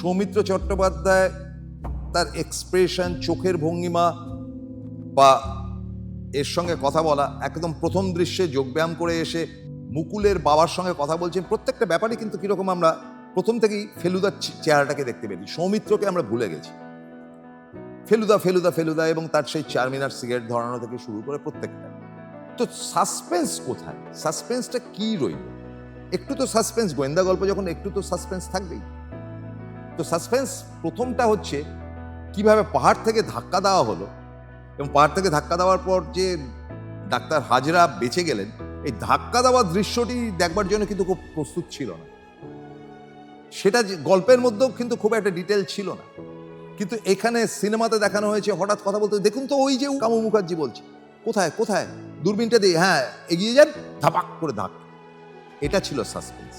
সৌমিত্র চট্টোপাধ্যায় তার এক্সপ্রেশন চোখের ভঙ্গিমা বা এর সঙ্গে কথা বলা, একদম প্রথম দৃশ্যে যোগব্যায়াম করে এসে মুকুলের বাবার সঙ্গে কথা বলছেন, প্রত্যেকটা ব্যাপারই কিন্তু কীরকম আমরা প্রথম থেকেই ফেলুদার চেহারাটাকে দেখতে পেলি সৌমিত্রকে আমরা ভুলে গেছি। ফেলুদা ফেলুদা ফেলুদা এবং তার সেই চারমিনার সিগারেট ধরানো থেকে শুরু করে প্রত্যেকটা। তো সাসপেন্স কোথায়? সাসপেন্সটা কি রইল? একটু তো সাসপেন্স গোয়েন্দা গল্প যখন, একটু তো সাসপেন্স থাকবেই। তো সাসপেন্স প্রথমটা হচ্ছে কীভাবে পাহাড় থেকে ধাক্কা দেওয়া হলো এবং পাহাড় থেকে ধাক্কা দেওয়ার পর যে ডাক্তার হাজরা বেঁচে গেলেন, এই ধাক্কা দেওয়ার দৃশ্যটি দেখবার জন্য কিন্তু খুব প্রস্তুত ছিল না। সেটা গল্পের মধ্যেও কিন্তু খুব একটা ডিটেল ছিল না। কিন্তু এখানে সিনেমাতে দেখানো হয়েছে, হঠাৎ কথা বলতে দেখুন তো ওই যে কামু মুখার্জি বলছে, কোথায় কোথায়? দূরবীনটা দিয়ে হ্যাঁ এগিয়ে যান, ধাপাক করে ধাক এটা ছিল সাসপেন্স